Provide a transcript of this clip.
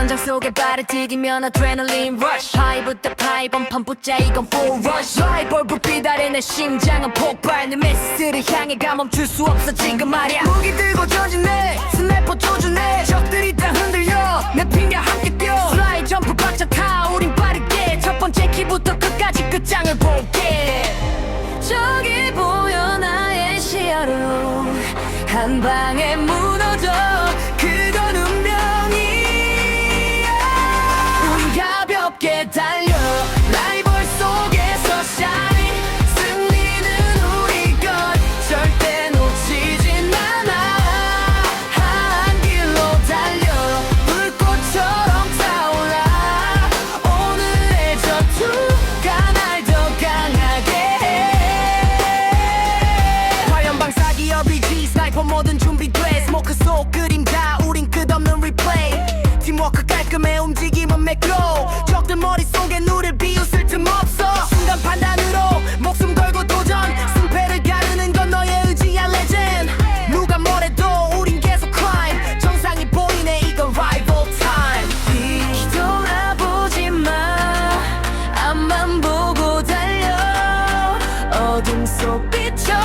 심장 속에 발을 디디면 아드레날린 rush. 하이부터 파이 번판 붙자 이건 full rush. 라이벌 불빛 아래 내 심장은 폭발. 내 메시스를 향해 가 멈출 수 없어 지금 말야. 무기 들고 전진해 스나이퍼 조준해. 적들이 다 흔들려 내 핑계 함께 뛰어 슬라이 점프 박자 타 우린 빠르게. 첫 번째 키부터 끝까지 끝장을 볼게. 저기 보여 나의 시야로. 한 방에 무 래퍼 모든 준비돼. 스모크 속 그림다 우린 끝없는 리플레이 팀워크 깔끔해 움직임은 매끄러 적들 머릿속에 눈을 비웃을 틈 없어. 순간 판단으로 목숨 걸고 도전. 승패를 가르는 건 너의 의지야 레전 누가 뭐래도 우린 계속 climb. 정상이 보이네 이건 rival time. 뒤돌아보지 마. 앞만 보고 달려. 어둠 속 비춰.